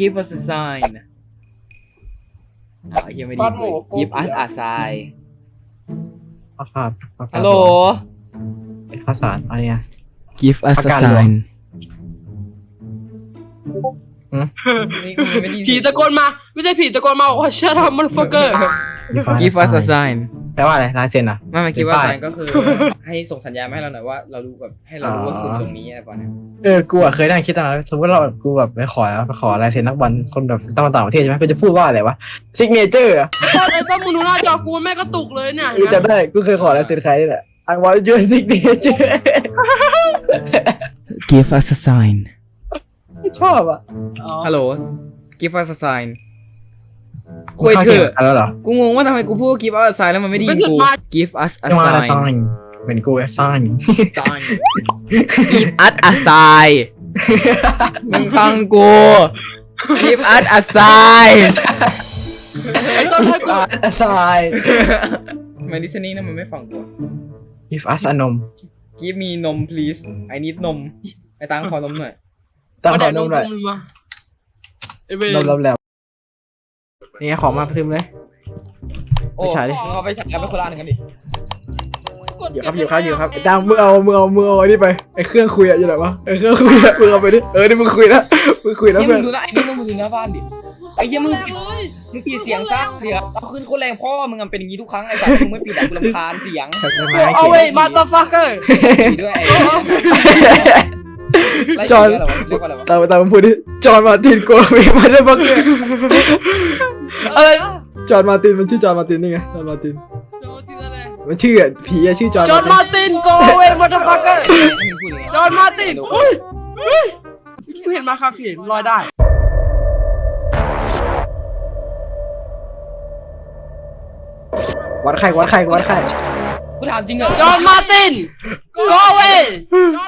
give us a sign อ้าวยังไม่ไดีเลย give us a sign ข้าวสารข้าวสารฮัลโหลข้าวสารอะไรเนี่ย give us ประ a กาศหลวง sign นี่กูไม่ได้ยินผีตะโกนมา ไม่ใช่ผีตะโกนมาบอกว่า shut up motherfucker give us a sign แปลว่าอะไรลายเซ็นอะ ไม่ไม่คิดว่าเป็นป้าย sign ก็คือ ให้ส่งสัญญาณมาให้เราหน่อยว่าเรารู้แบบให้เรารู้ว่าอ๋อคุณตรงนี้อะไรประมาณเนี้ยเออกูอะเคยนั่งคิดตอนนั้นสมมติเราแบบกูแบบไปขอไปขอลายเซ็นนักบอลคนแบบต่างต่างประเทศใช่ไหมกูจะพูดว่าอะไรวะซิกเนเจอร์อะไอ้ต้นไอ้ต้นมึงดูหน้าจอกูมันแม่งกระตุกเลยเนี่ยกูจำได้กูเคยขอลายเซ็นใครนี่แหละ I want your signature give us a sign ชอบอะอ๋อฮัลโหล give us a sign กูคุยเข้าเถเกมอะกันแล้วเหรอกูงงว่าทำไมกูพูด give us a sign แล้วมันไม่ไดีกู give us a ต้องมาละ sign ซอนเหมือนกูอะซอน sign give us a sign มึงฟังกู give us a sign ไอ้ต้นให้กูซายทำไมดิสนีย์นั่นมันไม่ฟังกู if us อนม give me นม please I need นมไอ้ตังขอนมหน่อย ตั้งเอาขแดอกนนมมหน่อยกูมาไอ้เวรนมแล้ว นี่ไงของมาพิมพ์เลย โอ้ไปฉายดิมึงเอาไปฉายกันไปคนละอันกันดิอยู่ครับอยู่ครับอยู่ครับไอ้ตังมึงเอามึงเอามึงเอาไอ้นี่ไปไอ้เครื่องคุยอะอยู่ไหนวะไอ้เครื่องคุยอะมึงเอาไปดิเออนี่มึงคุยนะมึงคุยนะนี่เพื่มึอนงดูนะไอ้นี่มึงดูหน้าบ้านดิ ไอ้เหี้ยมึงแรงปิดเลยมึงปิดเสียงซะเสียงเอาขึ้นโคตรแรงพ่อมึงอะเป็นอย่างงี้ทุกครั้งไอ้สัตว์มึงไม่ปิดอะกูรำคาญเสียงครับไม่เอาเขียน เว้ย motherfucker ปิดด้วยไอ้ไล่จอห์นเรียกอะไรวะเรียกว่าอะไรวะตามตามมึงพูดดิจอห์นมาร์ตินโกเวมาได้บักเกอร์ อะไรจอห์นมาร์ตินมันชื่อจอห์นมาร์ตินนี่ไงจอห์นมาร์ตินมันชื่ออะผีอะชื่อจอห์นจอห์นมาร์ติน go away motherfucker ให้มึงพูดอย่างเงี้ยจอห์นมาร์ตินเฮ้ยเฮ้ยกูเห็นมาครับเห็นลอยได้ วัดไข่วัดไข่วัดไข่กูถามจริงเหรอจอห์นมาร์ติน go away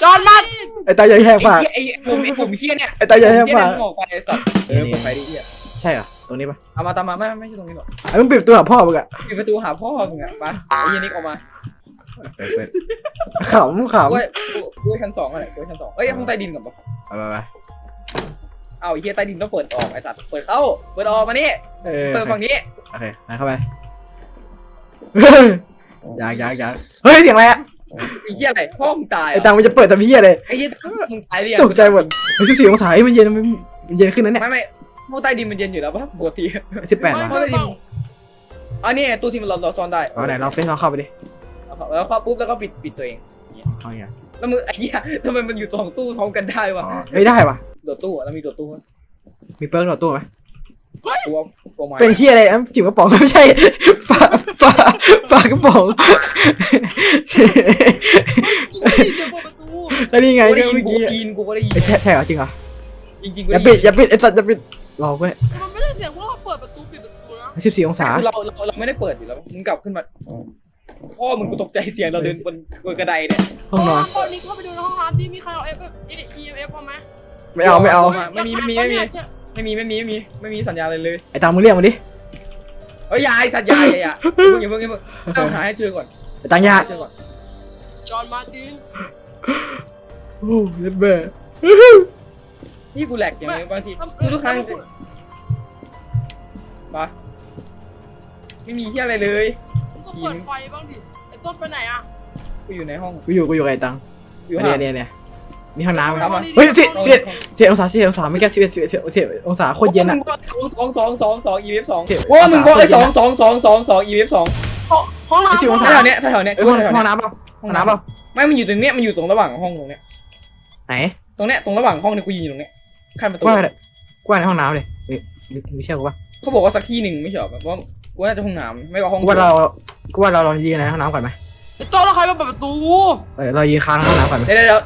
จอห์นมาร์ตินไอ้ตาใหญ่แหกไอ้ปากเหี้ยไอ้ผมไอ้ผมเหี้ยเนี่ยไอ้ตาใหญ่แหกเหี้ยปากเนี่ยมึงออกไปไอ้สัตว์เออเปิดไฟดิเหี้ยใช่เหรอ ตรงนี้ปะเอามาตามมาไม่ไม่ใช่ตรงนี้หรอกไอ้มึงปิดประตัวหาพ่อมึงอะปิดประตูหาพ่อมึงอะไปไอ้เหี้ยนิกออกมาขำขำกูว่ากูว่าชั้นสองอะไรกูว่าชั้นสองเอ้ยห้องใต้ดินก่อนปะไปไปไปเอาไอ้เหี้ยใต้ดินต้องเปิดออกไอ้สัตว์เปิดเข้าเปิดออกมานี่เออเปิดฝั่งนี้โอเคไปเข้าไปอยากอยากอยากเฮ้ยเสียงอะไรอะไอ้เหี้ยอะไรพ่อมึงตายเหรไอ้อตังมันจะเปิดทำพี่อะไรไอ้เหี้ยมึงตายหรือยังตกใจหมดไอ้สิบสี่องศาเฮ้ยมันเย็นมันมันเย็นขึ้นนะเนี่ยไม่ไม่ ห้องใต้ดินมันเย็นอยู่แล้วปะปกติสิบแปดห้นะองใต้ดินอันนี้ตู้ที่มันเราเราซ่อนได้เอาไหนลองเฟซลองเข้าไปดิแล้วเข้าปุ๊บแล้วก็ปิดปิดตัวเอง เอาอย่างเงี้ยแล้วมึงไอ้เหี้ยทำไมมันอยู่สองตู้พร้อมกันได้วะอ๋อไม่ได้ว่ะโดดตู้อะแล้วมีโดดตู้อะมีเปิ้ลหรอตัวไหมตัวตัวไม้เป็นที่อะไรน้ำจิ๋วกระป๋องไม่ใช่ฝาฝาฝากระป๋องแล้วนี่ไงกูก็ได้ยินเมื่อกูกี้ได้ยินกูก็ได้ยินไอ้ยใช่ใช่เหรอจริงเหรอจริงๆกูอย่าได้ปิยิดนอย่าปิดไอ้สัตว์อย่าปิด รอเว้ยมันไม่ได้เสียงว่าเปิดประตูปิดประตูนะสิบสี่องศาคือเราเราเราไม่ได้เปิดอยู่แล้วมึงกลับขึ้นมาพ่อมึงกูตกใจเสียงเราเดินบนบนกระไดเนี่ยห้องนอนตอนนี้เข้าไปดูในห้องน้ำที่มีใครเอา F EMF มาไหมไม่เอาไม่เอาไม่มีไม่มีไม่มีไม่มีไม่มีไม่มีไม่มีสัญญาณอะไรเลยไอ้ตังมึงเรียกมันดิเฮ้ยอยาไอ้สัตว์อยาอย่าอย่าอย่าเพิ่งอย่าเพิ่งอย่าเพิ่งต้องหาให้เจอก่อนไอ้ตังยาหาให้เจอก่อนจอห์นมาร์ตินโอ้เล็ดแม่ นี่กูแหลกอย่างเงี้ยบางทีกูทุกครั้งมาไม่มีที่อะไรเลยก็เปิดไฟบ้างดิ ไอ้ต้นไปไหนอะ กูอยู่ในห้อง กูอยู่กูอยู่กับไอ้ตังอยู่อันห้นี้องอันนี้อันนี้นี่ห้องน้ำครับเฮ้ยสิบสิบสิบองศาสิบองศาไม่แก่สิบเอ็ดสิบเอ็ดสิบเอ็ดองศาโคตรเย็นอะสองสองสองสองอีเวฟสองเจ็บโอ้มึงบอกไอ้สองสองสองสองสองอีเวฟสองห้องน้ำสิบองศาแถวเนี้ยแถวเนี้ยเอ้ยกูห้องแถวห้องเนี้ยน้ำเปล่าห้องน้ำเปล่าไม่มันอยู่ตรงเนี้ยมันอยู่ตรงระหว่างห้องตรงเนี้ยไหนตรงเนี้ยตรงระหว่างห้องเนี่ยกูยืนอยู่ตรงเนี้ย ขั้นประตูกว้างเลยกว้างในห้องน้ำเลยนี่นี่ไม่เชื่อกูป่ะเขาบอกว่าสักที่หนึ่งไม่ใช่หรอแบบว่ากูน่าจะห้องน้ำไม่ก็ห้องกูว่าเรากูว่าเราลองยืนในห้องน้ำก่อนไหมไอ้ต้นแล้วใครมาเปิดประตูเออเรายืนค้างในห้องน้ำก่อนไหมเดี๋ยวเดี๋ยวเดี๋ยว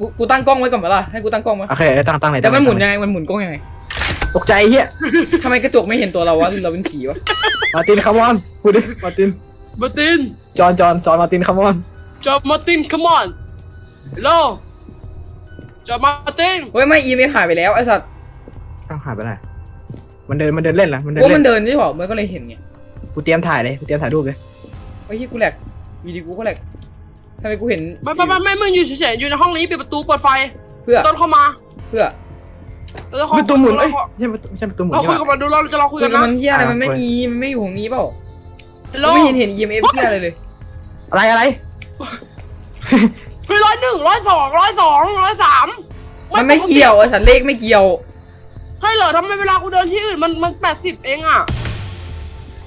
กูกูตั้งกล้องไว้ก่อนไหมล่ะให้กูตั้งกล้องไว้โอเคตั้งตั้งไหนแต่มันหมุนยังไงมันหมุนกล้องยังไงตกใจเฮียทำไมกระจกไม่เห็นตัวเราวะหรือเราเป็นผีวะมาร์ตินคัมอนพูดดิมาร์ตินมาร์ติน จอห์นจอห์นจอห์นมาร์ตินคัมอนจอห์นมาร์ติน come on hello จอห์นมาร์ตินเฮ้ยไม่อีเมลหายไปแล้วไอ้สัตว์ต้องหายไปไหนมันเดินมันเดินเล่นเหรอมันเดินว่าเล่มันนเดินใช่หรอมันก็เลยเห็นไงกูเตรียมถ่ายเลยกูเตรียมถ่ายรูปเลยไอ้ที่กูแหลกวีดีกูก็แหลกทำไมกูเห็นไม่ไม่ไม่ไม่มึงอยู่เฉยๆอยู่ในห้องนี้ปิดประตูเปิดไฟเพื่อต้นเข้ามาเพื่อเราจะขอเป็นตัวหมุนเราเอ้ยขอไม่ใช่ประตูไม่ใช่ประตูหมุนเราใช่คุยปะกับมันดูเราจะลองคุยคุกัยนกับนะมันเฮียอะไรอะมันไม่คุยมีมันไม่อยู่ของนี้เปล่าฮัลโหลมันไม่เห็นเห็น EMF เฮียอะไรเลยอะไรอะไร เฮ้ยร้อยหนึ่งร้อยสองร้อยสองร้อยสามมันไม่เกี่ยวไอ้สัตว์เลขไม่เกี่ยวใช่เหรอทำไมเวลากูเดินที่อื่นมันมันแปดสิบเองอะ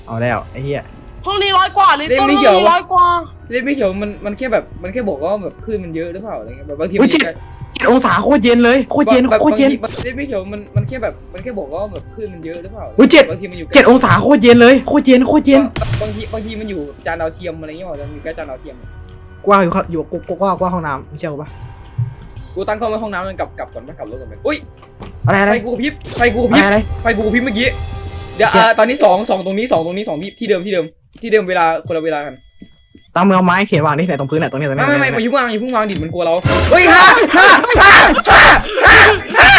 เอาแล้วไอ้เหี้ยห้องนี้ร้อยกว่าเลยเล่นต้นไม่ห้องเกี่ยวนี้ร้อยกว่าเลขไม่เกี่ยวมันมันแค่แบบมันแค่บอกว่าแบบคลื่นมันเยอะหรือเปล่าอะไรเงี้ยแบบบางทีอุ้มัยนเจ็ดเจ็ดองศาโคตรเย็นเลยโคตรเย็นแบบโคตรเย็นบางทีเลขไม่เกี่ยวมันมันแค่แบบมันแค่บอกว่าแบบคลื่นมันเยอะหรือเปล่าอุ้ยเจ็ดบางทีมันอยู่เจ็ดองศาโคตรเย็นเลยโคตรเย็นโคตรเย็นบางทีบางทีมันอยู่จานดาวเทียมอะไรเงี้ยหรอมันอยู่ใกล้จานดาวเทียม กว้างอยู่ครับอยู่กกว้างกว้างห้องน้ำไม่เชื่อกูปะกูตั้งเข้าไว้ห้องน้ำมันกลับกลับก่อนไหมกลับรถก่อนไหมอุ้ยอะไรอะไรไฟกูกระพริบไฟกูกระพอะริไรบอะไร ไฟกูกระพริบเมื่อกี้เดี๋ยวเชี่ย อ่าตอนนี้สองสองตรงนี้สองตรงนี้สองที่ที่เดิมที่เดิมที่เดิมเวลาคนละเวลากันตามมือเอาไม้เขียนวางนี่ไหนตรงพื้นไหนตรงนี้ตรงนี้ไม่ไม่ไม่ตรงมานี้ยุ่งวางอย่าเพิ่งวางดิมันกลัวเราเฮ้ยห้าห้าห้าห้าห้า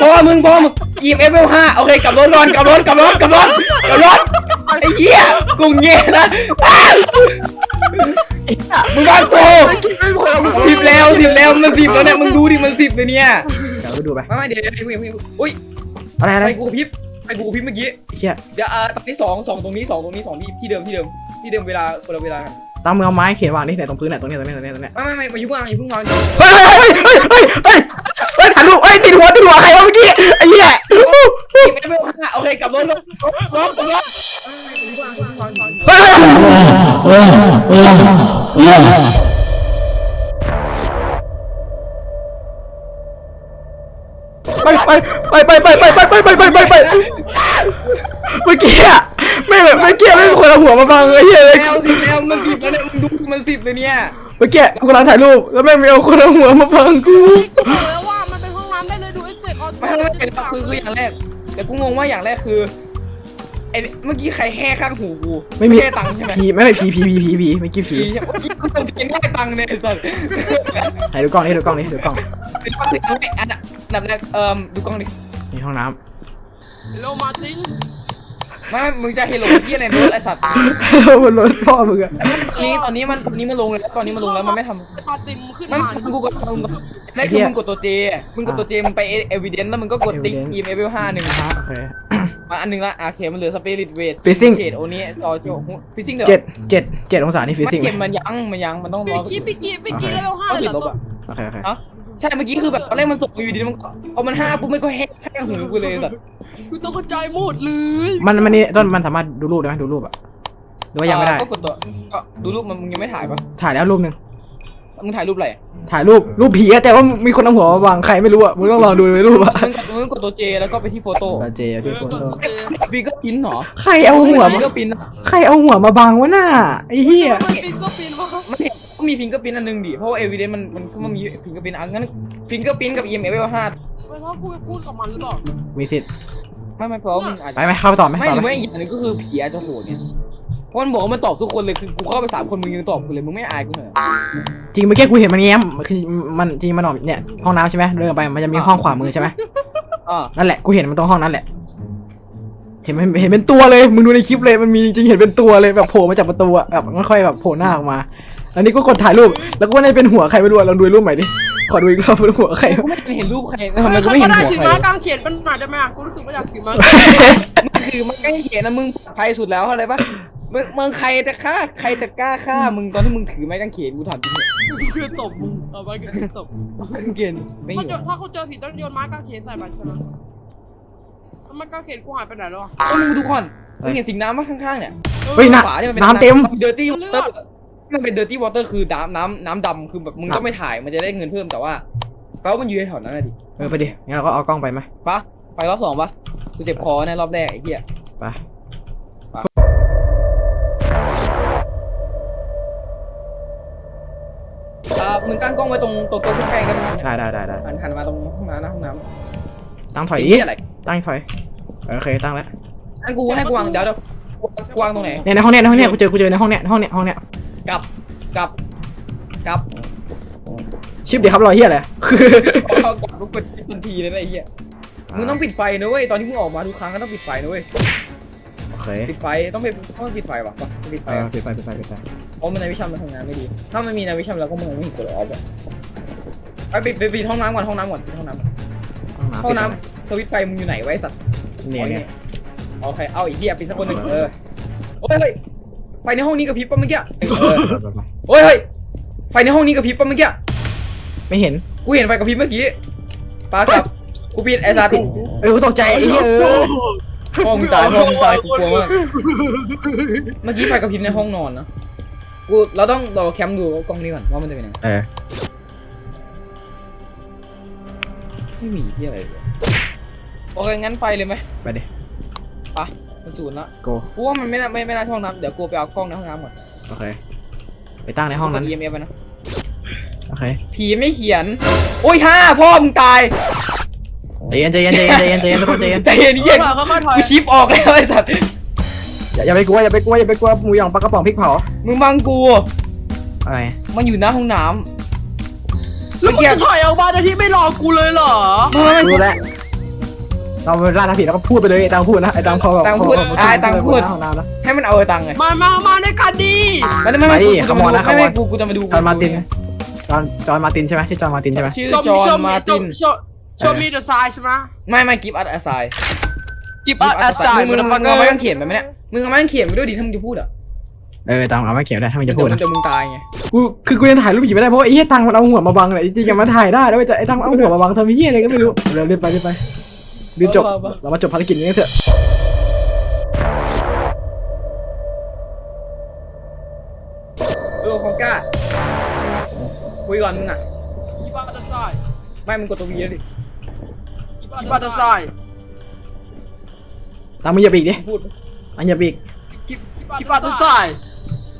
พอมึงพอมึง EMF เวลห้าโอเคกลับรถก่อนกลับรถกลับรถกลับรถกลับรถไอ้เหี้ยกูเงี้ยนะ มึงบ้านกูสิบแล้วสิบแล้วมันสิบแล้วเนี่ยมึงดูดิมันสิบเลยเนี่ยเดี๋ยวไปดูไปไม่ไม่เดี๋ยวเดี๋ยวเดี๋ยวเดี๋ยวเดี๋ยวอุ้ยอะไรอะไรไฟกูกระพริบไฟกูกระพริบเมื่อกี้เชี่ยเดี๋ยวอ่าตอนนี้สองสองตรงนี้สองตรงนี้สองที่ที่เดิมที่เดิมที่เดิมเวลาคนละเวลากันตามมือเอาไม้เขียนวางนี่ไหนตรงพื้นไหนตรงนี้ตรงนี้ตรงนี้ตรงนี้ไม่ไม่ไม่มายุ่งวางอย่าเพิ่งวางเฮ้ยเฮ้ยเฮ้ยเฮ้ยเฮ้ยเฮ้ยถ่ายรูปเฮ้ยติดหัวติดหัวใครวะเมื่อกี้ไอ้เหี้ยอีกไม่ห้าโอเคกลับรถรถรถรถเฮ้ย ไปไปไปไปไปไปไปไปไปไปไปไปเมื่อกี้อะไม่แบบเมื่อกี้ไม่มีคนเอาหัวมาบังไอ้เหี้ยเลยแล้วสิบแล้วมันสิบแล้วเนี่ยมึงดูมันสิบเลยเนี่ยเมื่อกี้กูกำลังถ่ายรูปแล้วแม่งม่เอาคนเอาหัวมาบังกูบอกแล้วว่ามันเป็นห้องน้ำได้เลยดูเอฟเฟกต์ออนไม่ไม่เป็นคือคืออย่างแรกแต่กูงงว่าอย่างแรกคือ ไอ้เมื่อกี้ใครแห่ข้างหูกูไม่มี แห่ตังค์ใช่ไหมผีไม่ไม่ผีผีผีผีผีเมื่อกี้ผีผีใช่ไหมโอ้ยกูต้องกินแห่ตังค์เนี่ยไอ้สัสไหนดูกล้องนี่ดูกล้องนี่ดูกล้องคือก็คือเอาไอ้อันดับแรกเอ่อดูกล้องดินี่ห้องน้โลมาตินไม่ไม่มึงจะเฮโลที่อะไรรถไอ้สัตว์ำบนรถพ่อมึงอะตอนนี้ตอนนี้มันตอนนี้มันลงเลยแล้วตอนนี้มันลงแล้วมันไม่ทำมาตินขึ้นมันมามึงกูกดมึงกดนั่นคือมึงกดตัวเจมึงกดตัวเจมึงไปเอวิเดนแล้วมึงก็กดติ๊ก Evidence อีเมลห้าหนึ่งโอเค มาอันหนึ่งละอะโอเคมันเหลือสเปริตเวท Freezing เขตโอนี้จอโจฟิซซิ่งเดี๋ยวเจ็ดเจ็ดเจ็ดองศานี่ฟิมันสิกส์เจ็บมันยังมันยังมันต้องรปิอกี้ปิกี้ปิกี้เลเวลห้าต้องเลยติเหดรลอบอะโอเคโอเคเอ้าใช่เมื่อกี้คือแบบตอนแรกมันส่งอยู่ดีมันพอมันห้าปุ๊บมันก็แฮกข้างหูกูเลยสัตว์กูต้องกระจายหมดเลยมันมันนี่ต้นมันสามารถดูรูปได้ไหมดูรูปอะหรือว่ายังไม่ได้ ก็กดตัวก็ดูรูปมันมึงยังไม่ถ่ายปะถ่ายแล้วรูปหนึ่ง มึงถ่ายรูปอะไรถ่ายรูปรูปผีอะแต่ว่ามีคนเอาหัวมาวางใครไม่รู้อะมึงต้องลองดูในรูปอะมึงกดมึงกดตัวเจแล้วก็ไปที่โฟโต้เจดูโฟโต้ฟิงเกอร์พินเหรอใครเอาหัวฟิมางเกอร์พินใครเอาหัวมาบังวะน่ะไอ้เหี้ยมันปินก็ปินวะมันเห็นก็มีฟิงเกอร์พินอันหนึงดิเพราะว่าเอวิเดนมันมันก็มันมีฟิงเกอร์พินอันงั้นฟิงเกอร์พินกับ EMF ห้าไม่ชอบพูดพูดกับมันหรือเปล่ามีสิทธิ์ไม่ไม่เพราะว่ามันอาจไปจะไหมเข้าไปต่อไหมไม่ต่อหรือไหม ไม่อีกอย่างหนึงก็คือผีอาจจะโหดเนี่ย เพราะมันบอกว่ามันตอบทุกคนเลยคือกูเข้าไปสามคนมึงยังตอบกูเลยมึงไม่อายกูเหรอจริงเมื่อกี้กูเห็นมันแง้มคือมันจริงมันออกเนี่ยห้องน้ำใช่ไหมเดินไปมันจะมีห้องขวามือใช่ไหมอ่านั่นแหละกูเห็นมันตรงห้องนั้นแหละ เห็นมันเห็นเป็นตัวเลยมึงดูในคลิปเลยมันมีจริงๆเห็นเป็นตัวเลยแบบโผล่มาจากประตูอะแบบมันค่อยแบบโผล่หน้าออกมาอันนี้ก็กดถ่ายรูปแล้วก็ว่าน่าจะเป็นหัวใครไม่รู้อะลองดูรูปใหม่ดิขอดูอีกรอบเป็นหัวใครกูไม่เห็นรูปใครทำไมกูไม่เห็นหัวถือใครม้ากางเขนเป็นหน่อยได้ไหมกูรู้สึกว่าอยากถือม้ามันคือมันใกล้เขียนนะมึงปลอดภัยสุดแล้วเข้าใจปะ มึงมึงใครจะฆ่าใครจะกล้าฆ่ามึงตอนที่มึงถือไม้กางเขนกูถามจริงคือตบมึงเอาไว้คือตบไม้กางเขนไม่อถ้ายู่เจอถ้าเขาเจอผิดต้องโยนไม้กางเขนใส่มันใช่ไหมแล้วไม้กางเขนกูหายไปไหนแล้วอะ เอ้ยมึงดูก่อนมึงเห็นสิ่งน้ำมาข้างๆเนี่ยเฮ้ยน้ขวาเนี่ยมันำน้ำเต็ม เดอร์ตี้วอเตอร์มันเป็นเดอร์ตี้วอเตอร์คือน้ำน้ำน้ำดำคือแบบมึงต้องไม่ถ่ายมันจะได้เงินเพิ่มแต่ว่าแปลว่ามันอยู่ในแถวนั้นนะดิเออไปดิงั้นเราก็เอากล้องไปไหมปะไปรอบสองปะกูเจ็บคอในรอบแรกไอ้เหี้ยไปอ่า มึงตั้งกล้องไว้ตรงตรงโต๊ะเครื่องแป้งได้ไหมได้ได้ได้ได้หันหันมาตรงห้องน้ำนะห้องน้ำตั้งถอยสิ่งอีกที่อะไรตั้งถอยเออโอเคตั้งแล้วให้กูให้กูวางเดี๋ยวเดี๋ยวกูวางตรงไหน เนี่ยในห้องเนี้ยในห้องเนี้ยกูเจอกูเจอในห้องเนี้ยห้องเนี้ยห้องเนี้ยกลับกลับกลับชิปเดี๋ยวครับรอยเฮียอะไร เอากลับกูกดทันทีเลยนะไอ้เหี้ยมึงต้องปิดไฟนะเว้ยตอนที่มึงออกมาทุกครั้งก็ต้องปิดไฟนะเว้ยโอเคปิดไฟต้องไปต้องปิดไฟวะปะปิดไฟเอออะปิดไฟปิดไฟปิดไฟ เพราะมันในวิชามันทำงานไม่ดี ถ้ามันมีในวิชาแล้วก็มึงไม่เห็นกดออฟอะไปปิดไปปิดห้องน้ำก่อนห้องน้ำก่อนปิดห้องน้ำก่อนห้องน้ำห้องปิดน้ำสวิตช์ไฟมึงอยู่ไหนไวะไอ้สัตว์เนี่ยเนี่ยโอเคเอาไอีกที่ปิดสักคนหนึ่งเออโอ้ยเฮ้ยไฟในห้องนี้กระพริบป่ะเมื่อกี้เออโอ้ยเฮ้ยไฟในห้องนี้กระพริบป่ะเมื่อกี้ไม่เห็นกูเห็นไฟกระพริบเมื่อกี้ปากับกูปิดไอ้สัตว์เออกูตกใจไอ้เหี้ยเออห้องมึงตายห้องมึงตายกูกลัวมากเมื่อกี้ไฟกระพริบในห้องนอนนะ กูเราต้องรอแคมป์ดูกล้องนี้ก่อนว่ามันจะเป็นยังไงเออไม่มีที่อะไรเลยโอเคงั้นไปเลยไหมไปดิไปมันศูนย์ละโกกูว่ามันไม่น่าไม่ไม่น่าช่องน้ำเดี๋ยวกูไปเอากล้องในห้องน้ำก่อนโอเค ไปตั้งในห้องนั้นกด EMF ไปนะโอเคผีไม่เขียน โอ้ยห้าพ่อมึงตายใจเย็นใจเย็นใจเย็นใจเย็นใจเย็นทุกคนใจเย็นใจเย็นเย็นค่อยๆถอยกูชิปออกแล้วไอ้สัตว์ อย่าอย่าไปกลัวอย่าไปกลัวอย่าไปกลัวหมูหยองปลากระป๋องพริกเผามึงบังกูอะไรมันอยู่หน้าห้องน้แล้วมึงจะถอยออกมาโดยที่ไม่รอกูเลยเหรอำไม่ไม่รู้แล้วเราเวลาทำผิดเราก็พูดไปเลยไอ้ตังพูดนะไอ้ตังเขาแบบตังพูดเขาอ่าตังพูดห้องน้ำนะ ให้มันเอาตังค์ไงมามามาในกันดี ไม่ไม่ไม่มาดิกูจะมาขโมยดูนะไม่ไม่ขโมย กูกูจะมาดูจอห์นมาร์ตินจอห์นจอห์นมาร์ตินใช่ไหมชื่อจอห์นมาร์ตินใช่ไหม ชื่อ show จ me อห์ show น me มาร์ติน show show me the size มาไม่ไม่กิฟต์อัดอาไซ จิบอัดอัดสายมึงมึงมึงเอาไม้กางเขนไปไหมเนี่ยมึงเอาไม้กางเขนไปด้วยดิถ้ามึงจะพูดอะเออตังเอาไม่เขียนได้ถ้ามันจะพูดนะเดี๋ยวมึงตายไงกูคือกูยังถ่ายรูปผีไม่ได้เพราะว่าไอ้เหี้ยตังมันเอาหัวมาบังเลยจริงๆมันถ่ายได้แล้วแต่ไอ้ตังมันเอาหัวมาบังทำเหี้ยอะไรก็ไม่รู้เร็วเรียบไปเรียบไปรีบจบเรามาจบภารกิจนี้กันเถอะเออของกล้าคุยก่อนมึงอะจิบอัดสายไม่มึงกดตัววีแล้วดิจิบอัดสาย ตังมึงอย่าปีกดิมึงพูดอันอย่าปีกจิบอัดสาย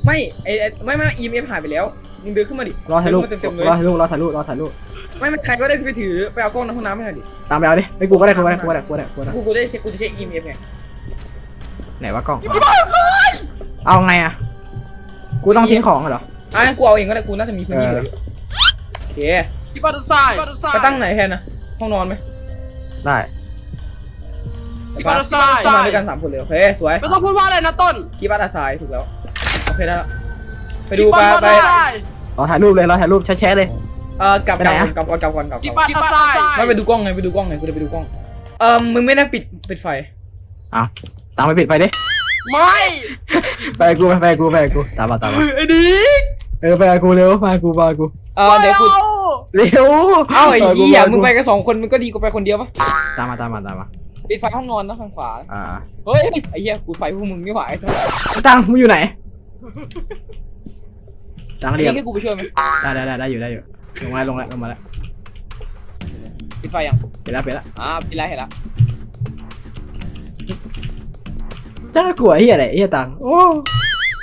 ไม่ไอไอ้ไม่ไม่ EMF หายไปแล้วมึงเดินขึ้นมาดิรอถ่ายรูปเดินขึ้นมาเต็มๆเลยรอถ่ายรูปรอถ่ายรูปรอถ่ายรูปไม่มันใครก็ได้ไปถือไปเอากล้องในห้องน้ำให้หน่อยดิตามไปเอาดิไอ้กูก็ได้กูก็ได้กูก็ได้กูก็ได้กูก็ได้กูกูได้เช็คกูจะเช็ค EMF ไงไหนว่ากล้องเอาไงอะกูต้องทิ้งของเหรออะงั้นกูเอาเองก็ได้กูน่าจะมีพื้นที่เหลืออยู่โอเคจิบอัดสายไปตั้งไหนแทนนะห้องนอนไหมได้ จิบอัดสายเข้ามาด้วยกันสามคนเลยโอเคสวยไม่ต้องพูดว่าอะไรนะต้นคีบัตอาซายถูกแล้วโอเคได้แล้วไปดูไปไปรอถ่ายรูปเลยรอถ่ายรูปแชะๆเลยเอ่อกลับไปกไหนลับอะก่อนกลับก่อนกลับก่อนกลับจิบก่อนอัดสายไม่ไปดูกล้องไงไปดูกล้องไงกูจะไปดูกล้องเอ่อมึงไม่ได้ปิดปิดไฟเอาตามไปปิดไปดิไม่ไปกับกูไปไปกับกูไปกับกูตามมาตามมาไอ้ดีเออไปกับกูเร็วมากับกูมากับกูเอ่อเดี๋ยวกูเร็วเอ้าไอ้ปกับกูเหี้ยากับมึงไปกันสองคนมึงก็ดีกว่าไปคนเดียวปะตามมาตามมาตามมา ปิดไฟห้องนอนนะทางขวา อ่าเฮ้ยไอ้เหี้ยกูไฟพวกมึงไม่ไหวไอ้สัสตังมึงอยู่ไหน ตังอันเรียบนี้ให้กูไปช่วยไหมได้ได้ได้ได้อยู่ได้อยู่ลงมาลงแล้วลงมาแล้วปิดไฟยังไปแล้วไปแล้วอ่าปิดแล้วเห็นแล้วจ้ากลัวไอ้เฮียอะไรไอ้เฮียตังโอ้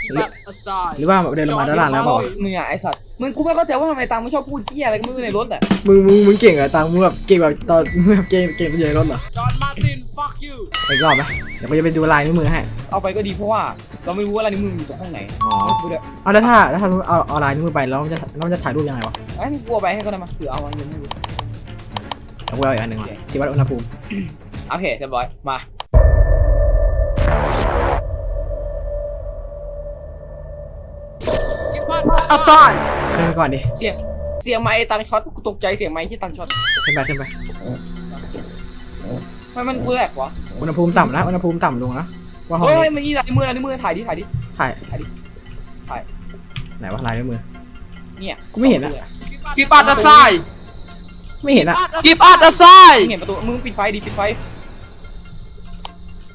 จิบอัดสายหรือว่าเดินลงมาด้านล่างแล้วเปล่ามึงอะไอ้สัสมึงกูไม่เข้าใจว่าทำไมตังไม่ชอบพูดเหี้ยอะไรก็ไม่รู้ในรถอะมึงมึงมึงเก่งเหรอตังมึงแบบเก่งแบบตอนมึงแบบเก่งเก่งเป็นใหญ่รถเหรอจอห์นมาร์ติน fuck you ไปอีกรอบไหมเดี๋ยวกูจะไปดูลายนิ้วมือให้ เอาไปก็ดีเพราะว่าเราไม่รู้ว่าอะไรในมืออยู่ตรงห้องไหนอ๋อกูเดี๋ยวเอาแล้วถ้าแล้วถ้าเอาเอาลายนิ้วมือไปแล้วมันจะแล้วมันจะถ่ายรูปยังไงวะงั้นกูเอาไปให้ก็ได้มาเผื่อเอาเงินให้กูเดี๋ยวกูเอาอีกอันหนึ่งก่อนที่วัดอุณหภูมิโอเคเรียบร้อยมาจิบอัดสายขึ้นไปก่อนดิเสียงเสียงไม้ตังช็อตกูตกใจเสียงไม้ที่ตังช็อตขึ้นไปขึ้นไป ทำไมมันกูแหลกวะอุณหภูมิต่ำนะอุณหภูมิต่ำลงนะว่าห้องเฮ้ยนี้มันนี่ลายมือลายมือถ่ายดิถ่ายดิ ถ่ายถ่ายดิถ่าย ไหนว่าลายนิ้วมือเนี่ยกูไม่เห็นอะจิบอัดสายไม่เห็นอะจิบอัดสายมึงเห็นประตูมึงปิดไฟดิปิดไฟ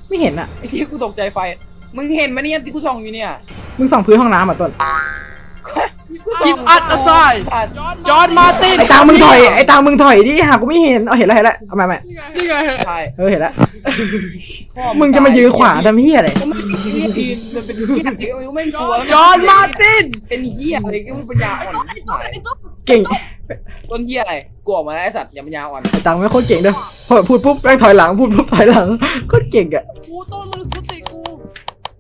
ไม่เห็นอะไอ้ที่กูตกใจไฟ มึงเห็นไหมเนี่ยที่กูส่องอยู่เนี่ย มึงส่องพื้นห้องน้ำอะต้น จิบอัดสายสัตว์จอห์นมาร์ตินไอ้ตังมึงถอยไอ้ตังมึงถอยดิหากูไม่เห็นเอาเห็นแล้วเห็นแล้วเอามาใหม่นี่ไงถ่ายเออเห็นแล้วพ่อมึงจะมายืนขวางทำเฮียอะไรก็ไม่ยืนมันเป็นเหี้ยอะไรก็ไม่รู้ไม่กลัวจอห์นมาร์ตินเป็นเหี้ยอะไรก็ไม่ปัญญาอ่อนถ่ายเก่งต้นเหี้ยอะไรกูออกมาแล้วไอ้สัตว์อย่าปัญญาอ่อนไอ้ตังไม่โคตรเก่งเด้อพอพูดปุ๊บแม่งถอยหลังพูดปุ๊บถอยหลังโคตรเก่งอะกูต้นมึงสติกู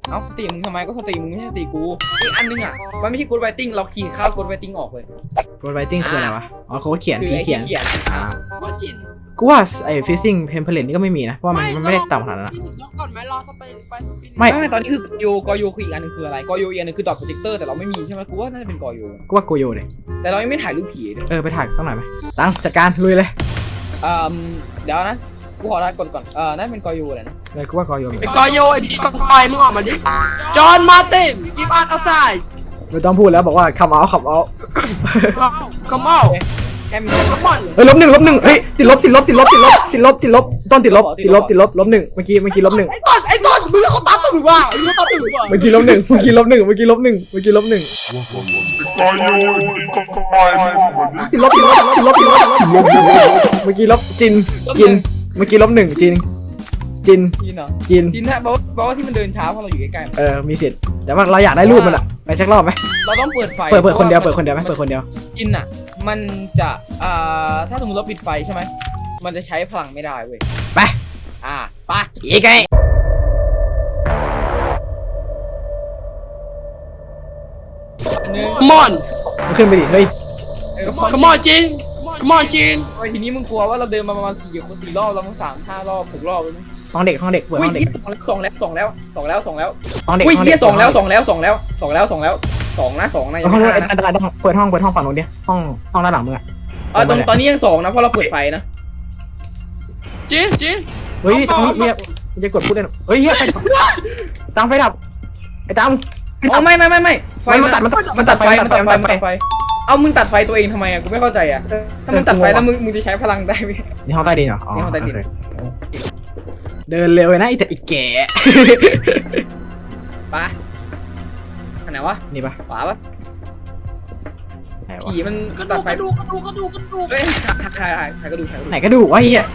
เอาสตรีมึงทำไมก็สตรีมึงไม่ใช่สตรีกูอีกอันนึงอะมันไม่ใช่กูดไวติ้งเราขีดข้าวกูดไวติ้งออกเลยกดไวติ้งคืออะไรวะ อ๋อโค้ดเขียนคือผีไอ้เขียนเขียนอ่าว่าจินกูว่าไอ้ฟิซซิ่งเพมเพลนนี่ก็ไม่มีนะ เพราะว่ามันมันไม่ได้ต่ำขนาดนั้นอะก่อนไหมรอสไปไปไม่ไม่ ไม่ตอนนี้คือกอโยกอโยคืออีกอันนึงคืออะไรกอโยอีกอันนึงคือดอทโปรเจคเตอร์แต่เราไม่มีใช่ไหมกูว่าน่าจะเป็นกอโยกูว่าโกโยเลยแต่เรายังไม่ถ่ายรูปผีเลยเออไปถ่ายสักหน่อยไหมตังจัดการลุยเลยไเอ่อเดี๋ยวนะ กูขอทายกดก่อน เออนั่นเป็นกอยูเลยนะไงกูว่ากอยอมไอ้กอโยไอ้พี่กอยมึงออกมาดิ จอห์นมาร์ติน give us a sign ไม่ต้องพูดแล้วบอกว่าขับเอาขับเอา come on แค่มี come on เฮ้ยลบหนึ่งลบหนึ่งเฮ้ยติดลบติดลบติดลบติดลบติดลบติดลบต้นติดลบติดลบติดลบลบหนึ่งเมื่อกี้เมื่อกี้ลบหนึ่งไอ้ต้นไอ้ต้นมึงเอาตามตัวหรือว่ามึงเอาตามตัวหรือว่าเมื่อกี้ลบหนึ่งเมื่อกี้ลบหนึ่งเมื่อกี้ลบหนึ่งเมื่อกี้ลบหนึ่งติดลบติดลบติดลบติดลบติดลบเมื่อกี้ลบจินจิน เมื่อกี้ลบหนึ่งจิน จิน จีนเหรอจิน จีนนะเพราะเพราะว่าที่มันเดินช้าเพราะเราอยู่ใกล้ๆมันเออ มีสิทธิ์ แต่ว่าเราอยากได้รูปมันอะไปสักรอบไหมเราต้องเปิดไฟเปิดเปิดคนเดียว เปิดคนเดียวไหมเปิดคนเดียวจีนอะ มันจะอ่าถ้าสมมติเราปิดไฟใช่ไหมมันจะใช้พลังไม่ได้เว้ยไป อ่าไปอีกไงอันหนึง come on มันขึ้นไปดิ เฮ้ย เออ come on จิน come on จินเฮ้ยทีนี้มึงกลัวว่าเราเดินมาประมาณสี่สี่รอบแล้วมั้งสามห้ารอบหกรอบแล้วมั้งห้องเด็กห้องเด็กเปิดอุ้ยห้องเด็กเหี้ยสองแล้วสองแล้วสองแล้วสองแล้วสองแล้วห้องเด็กอุ้ยห้องเฮีเด็ยกสองแล้วสองแล้วสองแล้วสองแล้วสองแล้วสองนะสองนะยังห้องไม่นู้นห้าไอ้นะตาตาเปิดห้องเปิดห้องฝั่งนู้นดิห้องห้องด้านหลังมึงอะเออตอนตอนนี้ยังสองนะเพราะเราเปิดไฟนะจินจินเฮ้ยตรงนี้เมียมึงจะกดพูดได้หรอเฮ้ยเฮียไฟดับตังไฟดับไอ้ตังอ๋อไม่ไม่ไม่ไม่ไฟมันตัดมันตัดมันตัดไฟมัมันนตัตัดดไฟไฟมันตัดไฟ เอามึงตัดไฟตัวเองทำไมอะกูไม่เข้าใจอะถ้ามึงตัดไฟแล้วมึงมึงจะใช้พลังได้ไหม นี่ห้องใต้ดินเหรอนี่ห้องใต้ดิน โเคเดินเร็วเลยนะไอ้แต่อีแก่ปะอันไหนวะนี่ปะขวาปะไหนวะผีมันกระตัดูดกไฟกระดูกกระดูกกระดูกกระดูกเฮ้ยถ่ายถ่ายถ่ายถ่ายกระดูกถ่ายกระดูกไหนกระดูกวะไอ้เหี้ย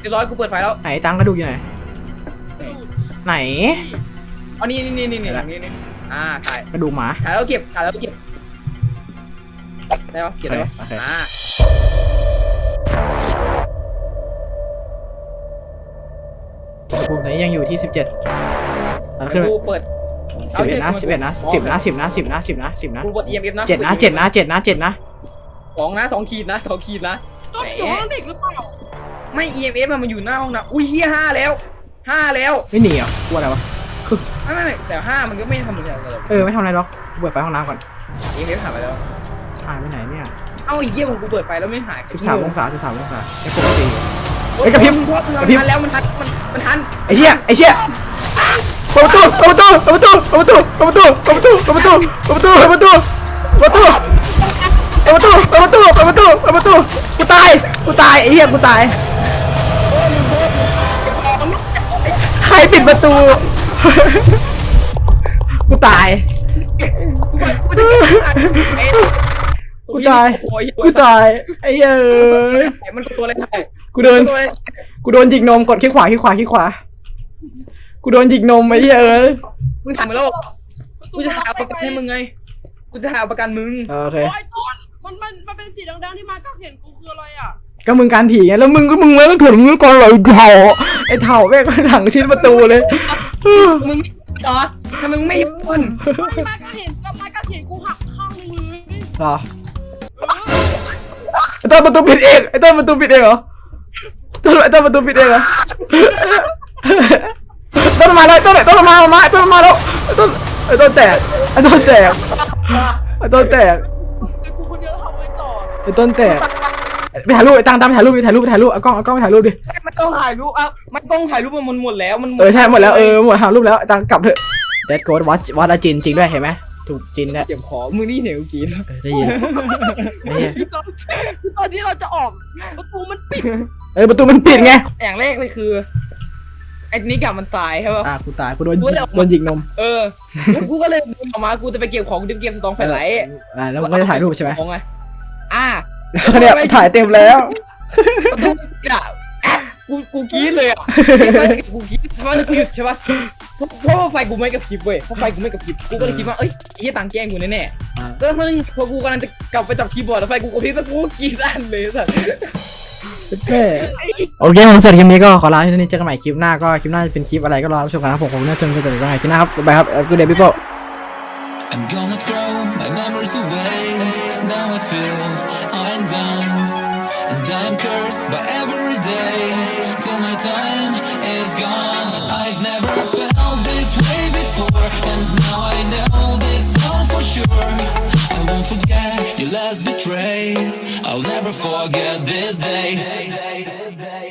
เรียบร้อยกูเปิดไฟแล้วไหนตังกระดูกอยู่ไหนไหน เอานี่นี่นี่นี่นี่นี่นี่อ่าถ่ายกระดูกหมาถ่ายแล้วเก็บถ่ายแล้วเก็บ ได้ปะเก็บได้ปะโอเค อ่าอุณหภูมิตอนนี้ยังอยู่ที่สิบเจ็ดแล้วขึ้นกูเปิด สิบเอ็ดนะสิบเอ็ดนะสิบนะสิบนะสิบนะสิบนะสิบนะกูกด EMF นะเจ็ดนะเจ็ดนะเจ็ดนะเจ็ดนะ สองนะสองขีดนะสองขีดนะ ต้องอยู่ห้องเด็กหรือเปล่าไม่ EMF มันอยู่หน้าห้องนะอุ้ยเฮียห้าแล้วห้าแล้วไม่หนีเหรอกูอะไรวะ ไม่ไม่ไม่แต่ห้ามันก็ไม่ทำเหมือนกันเลย เออไม่ทำอะไรหรอกกูเปิดไฟห้องน้ำก่อน EMF หายไปแล้วหายไปไหนเนี่ยเอ้าไอ้เหี้ยผมกูเปิดไฟแล้วไม่หายสิบสามองศาสิบสามองศาไม่ปกติโอ๊ยเฮ้ยกระพริบมึงพอเตือนกระพริบมันทันแล้วมันทันมันมันทันไอ้เชี่ยไอ้เชี่ยเปิดประตูเปิดประตูเปิดประตูเปิดประตูเปิดประตูเปิดประตูเปิดประตูเปิดประตูเปิดประตูเปิดประตูเปิดประตูเปิดประตูเปิดประตูเปิดประตูกูตายกูตายไอ้เหี้ยกูตาย ใครปิดประตู กูตาย กู ตาย โอ้ยกูตาย ไอ้เหี้ยเอ้ยมันตัวอะไรได้กูเดิน ตัวอะไรกูโดนจิกนม กดขี้ขวาขี้ขวาขี้ขวา กูโดนจิกนมไอ้เหี้ยเอ้ยมึงทำมาแล้วกูจะหาประกันให้มึงไง กูจะหาประกันมึง เออโอเค โอ้ยต้นมันมันมันเป็นสีแดงๆที่มาก็เห็นกูคืออะไรอะก็มึงการผีไง แล้วมึงก็มึงไม่ต้องถ่วงมึงก่อนเหรอไอ้เถ่าไอ้เถ่าแม่งก็ถังชิ้นประตูเลย มึงไม่เหรอทำไมมึงไม่ยืน ไม่มาก็เห็นก็มาก็เห็นกูหักข้างหนึงเลยเหรอไอ้ ต้นประตูปิดเองไอ้ต้นประตูปิดเองเหรอต้นไอ้ต้นประตูปิดเองเหรอต้นมาแล้วไอ้ต้นไอ้ต้นมามาไอ้ต้นมาแล้วไอ้ต้นไอ้ต้นแตกไอ้ต้นแตกไอ้ต้นแตกแต่กูคนเดียวแล้วทำไงต่อไอ้ต้นแตกไปถ่ายรูปไอ้ตังตามไปถ่ายรูปไปถ่ายรูปไปถ่ายรูปเอากล้องเอากล้องไปถ่ายรูปดิไม่ต้องถ่ายรูปอะไม่ต้องถ่ายรูปมันหมดแล้วมันเออใช่หมดแล้วเออหมดถ่ายรูปแล้วไอ้ตังกลับเถอะเดดโกดวัดวัดอาจินจริงด้วยเห็นไหม ถูกจินแล้วเจ็บคอมึงนี่เห็นกูกินเออได้ยินได้ยินคือตอนคือตอนที่เราจะออกประตูมันปิดเออประตูมันปิดไงอย่างแรกเลยคือไอ้นี่กับมันตายใช่ป่ะอะกูตายกูโดนกูเลยออกมา โดนยิงนมเออแล้วกูก็เลยเดินออกมากูจะไปเก็บของกูจะไปเก็บสตองไฟไลท์อ่าแล้วมันก็จะถ่ายรูปใช่ไหมของไงอ่าเขาเนี่ยถ่ายเต็มแล้ว ประตูอะกูกูกรี๊ดเลยอะกูกรี๊ดเพราะกูหยุดใช่ป่ะ เพราะเพราะว่าไฟกูไม่กระพริบเว้ยเพราะไฟกูไม่กระพริบกูก็เลยคิดว่าเอ้ยไอ้เหี้ยตังแกล้งกูแน่อ่า ๆก็พอนึงพอกูกำลังจะกลับไปจับคีย์บอร์ดแล้วไฟกูกระพริบแล้วกูก็กรี๊ดอันเลยสัตว์แม่โอเคผมเสร็จคลิปนี้ก็ขอลาที่นี่เจอกันใหม่คลิปหน้าก็คลิปหน้าจะเป็นคลิปอะไรก็รอรับชมกันนะครับผมผมน่าจะเป็นตัวไหนคลิปหน้าครับบ๊ายบายครับกูเดบิโป้ I'm gonna throw my memories away. Now I feel I'm done. And I'm cursed by every day. Till my time is gone. Last betray. I'll never forget this day.